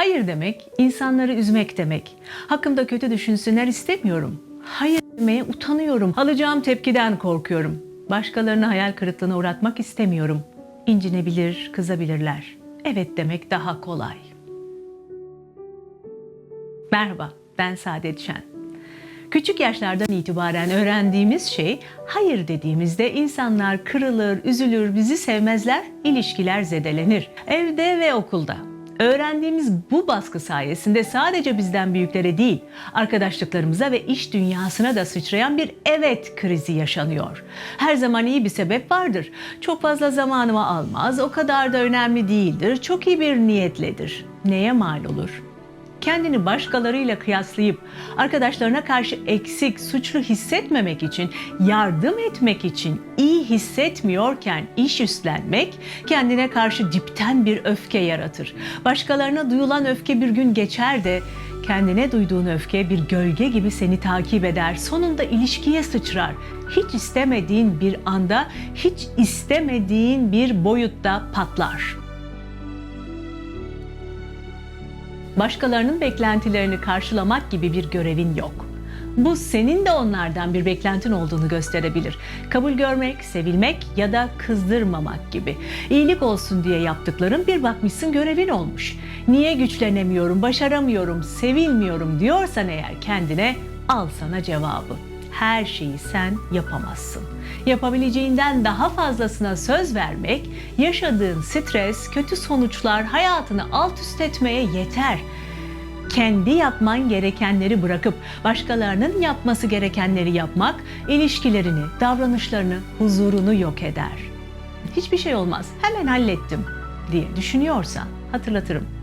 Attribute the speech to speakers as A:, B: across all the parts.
A: Hayır demek, insanları üzmek demek. Hakkımda kötü düşünsünler istemiyorum. Hayır demeye utanıyorum. Alacağım tepkiden korkuyorum. Başkalarını hayal kırıklığına uğratmak istemiyorum. İncinebilir, kızabilirler. Evet demek daha kolay. Merhaba, ben Saadet Şen. Küçük yaşlardan itibaren öğrendiğimiz şey hayır dediğimizde insanlar kırılır, üzülür, bizi sevmezler, ilişkiler zedelenir. Evde ve okulda. Öğrendiğimiz bu baskı sayesinde sadece bizden büyüklere değil, arkadaşlıklarımıza ve iş dünyasına da sıçrayan bir evet krizi yaşanıyor. Her zaman iyi bir sebep vardır. Çok fazla zamanımı almaz, o kadar da önemli değildir, çok iyi bir niyetledir. Neye mal olur? Kendini başkalarıyla kıyaslayıp arkadaşlarına karşı eksik, suçlu hissetmemek için, yardım etmek için iyi hissetmiyorken iş üstlenmek kendine karşı dipten bir öfke yaratır. Başkalarına duyulan öfke bir gün geçer de kendine duyduğun öfke bir gölge gibi seni takip eder. Sonunda ilişkiye sıçrar. Hiç istemediğin bir anda, hiç istemediğin bir boyutta patlar. Başkalarının beklentilerini karşılamak gibi bir görevin yok. Bu senin de onlardan bir beklentin olduğunu gösterebilir. Kabul görmek, sevilmek ya da kızdırmamak gibi. İyilik olsun diye yaptıkların bir bakmışsın görevin olmuş. Niye güçlenemiyorum, başaramıyorum, sevilmiyorum diyorsan eğer kendine al sana cevabı. Her şeyi sen yapamazsın. Yapabileceğinden daha fazlasına söz vermek, yaşadığın stres, kötü sonuçlar hayatını alt üst etmeye yeter. Kendi yapman gerekenleri bırakıp başkalarının yapması gerekenleri yapmak ilişkilerini, davranışlarını, huzurunu yok eder. Hiçbir şey olmaz. Hemen hallettim diye düşünüyorsan hatırlatırım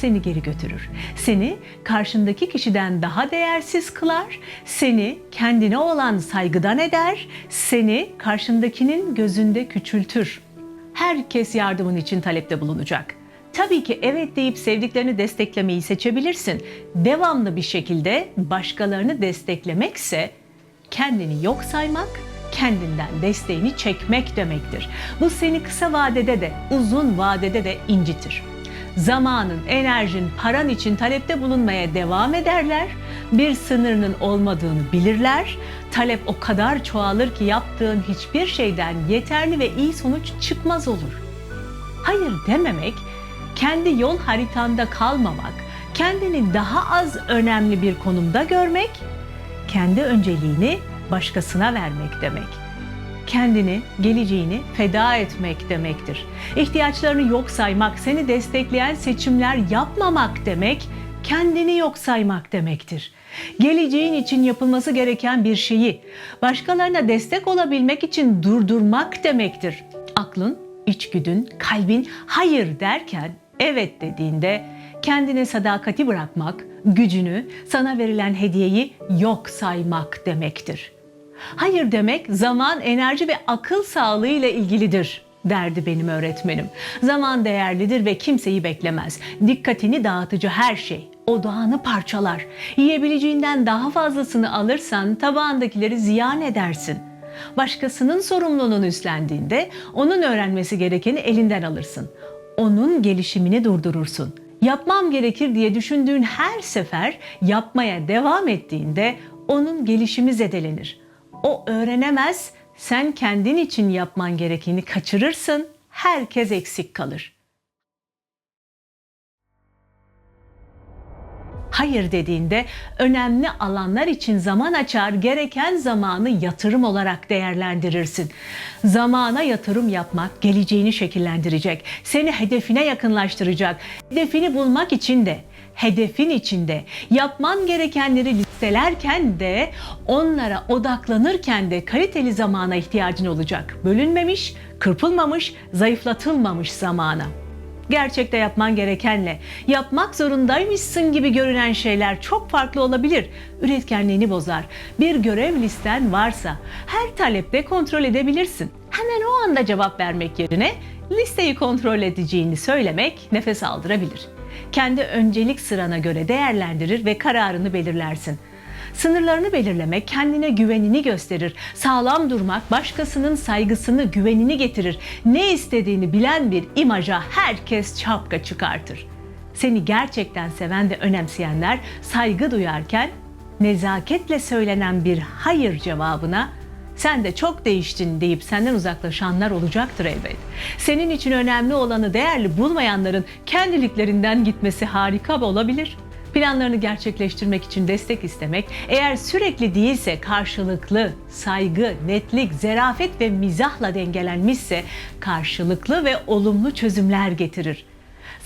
A: seni geri götürür. Seni karşındaki kişiden daha değersiz kılar, seni kendine olan saygıdan eder, seni karşındakinin gözünde küçültür. Herkes yardımın için talepte bulunacak. Tabii ki evet deyip sevdiklerini desteklemeyi seçebilirsin. Devamlı bir şekilde başkalarını desteklemekse kendini yok saymak, kendinden desteğini çekmek demektir. Bu seni kısa vadede de uzun vadede de incitir zamanın, enerjin, paran için talepte bulunmaya devam ederler. Bir sınırının olmadığını bilirler. Talep o kadar çoğalır ki yaptığın hiçbir şeyden yeterli ve iyi sonuç çıkmaz olur. Hayır dememek, kendi yol haritanda kalmamak, kendini daha az önemli bir konumda görmek, kendi önceliğini başkasına vermek demek kendini, geleceğini feda etmek demektir. İhtiyaçlarını yok saymak, seni destekleyen seçimler yapmamak demek, kendini yok saymak demektir. Geleceğin için yapılması gereken bir şeyi başkalarına destek olabilmek için durdurmak demektir. Aklın, içgüdün, kalbin hayır derken evet dediğinde kendine sadakati bırakmak, gücünü, sana verilen hediyeyi yok saymak demektir. Hayır demek zaman, enerji ve akıl sağlığı ile ilgilidir derdi benim öğretmenim. Zaman değerlidir ve kimseyi beklemez. Dikkatini dağıtıcı her şey odağını parçalar. Yiyebileceğinden daha fazlasını alırsan tabağındakileri ziyan edersin. Başkasının sorumluluğunu üstlendiğinde onun öğrenmesi gerekeni elinden alırsın. Onun gelişimini durdurursun. Yapmam gerekir diye düşündüğün her sefer yapmaya devam ettiğinde onun gelişimi zedelenir. O öğrenemez, sen kendin için yapman gerekeni kaçırırsın, herkes eksik kalır. Hayır dediğinde önemli alanlar için zaman açar, gereken zamanı yatırım olarak değerlendirirsin. Zamana yatırım yapmak geleceğini şekillendirecek, seni hedefine yakınlaştıracak. Hedefini bulmak için de hedefin içinde yapman gerekenleri listelerken de onlara odaklanırken de kaliteli zamana ihtiyacın olacak. Bölünmemiş, kırpılmamış, zayıflatılmamış zamana gerçekte yapman gerekenle yapmak zorundaymışsın gibi görünen şeyler çok farklı olabilir. Üretkenliğini bozar. Bir görev listen varsa her talepte kontrol edebilirsin. Hemen o anda cevap vermek yerine listeyi kontrol edeceğini söylemek nefes aldırabilir. Kendi öncelik sırana göre değerlendirir ve kararını belirlersin. Sınırlarını belirlemek kendine güvenini gösterir. Sağlam durmak başkasının saygısını, güvenini getirir. Ne istediğini bilen bir imaja herkes çapka çıkartır. Seni gerçekten seven ve önemseyenler saygı duyarken nezaketle söylenen bir hayır cevabına sen de çok değiştin deyip senden uzaklaşanlar olacaktır elbet. Senin için önemli olanı değerli bulmayanların kendiliklerinden gitmesi harika olabilir. Planlarını gerçekleştirmek için destek istemek eğer sürekli değilse karşılıklı, saygı, netlik, zerafet ve mizahla dengelenmişse karşılıklı ve olumlu çözümler getirir.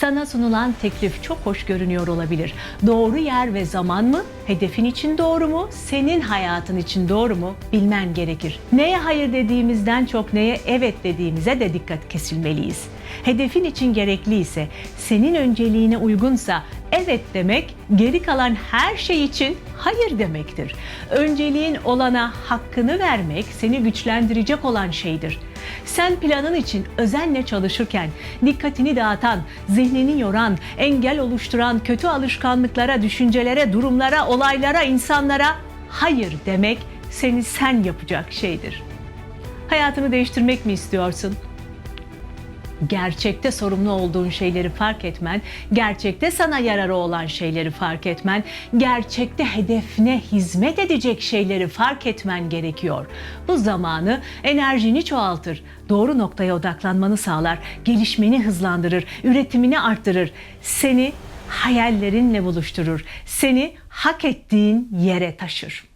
A: Sana sunulan teklif çok hoş görünüyor olabilir. Doğru yer ve zaman mı? Hedefin için doğru mu? Senin hayatın için doğru mu? Bilmen gerekir. Neye hayır dediğimizden çok neye evet dediğimize de dikkat kesilmeliyiz. Hedefin için gerekli ise, senin önceliğine uygunsa evet demek, geri kalan her şey için hayır demektir. Önceliğin olana hakkını vermek seni güçlendirecek olan şeydir. Sen planın için özenle çalışırken dikkatini dağıtan, zihnini yoran, engel oluşturan kötü alışkanlıklara, düşüncelere, durumlara, olaylara, insanlara hayır demek seni sen yapacak şeydir. Hayatını değiştirmek mi istiyorsun? Gerçekte sorumlu olduğun şeyleri fark etmen, gerçekte sana yararı olan şeyleri fark etmen, gerçekte hedefine hizmet edecek şeyleri fark etmen gerekiyor. Bu zamanı enerjini çoğaltır, doğru noktaya odaklanmanı sağlar, gelişmeni hızlandırır, üretimini arttırır, seni hayallerinle buluşturur, seni hak ettiğin yere taşır.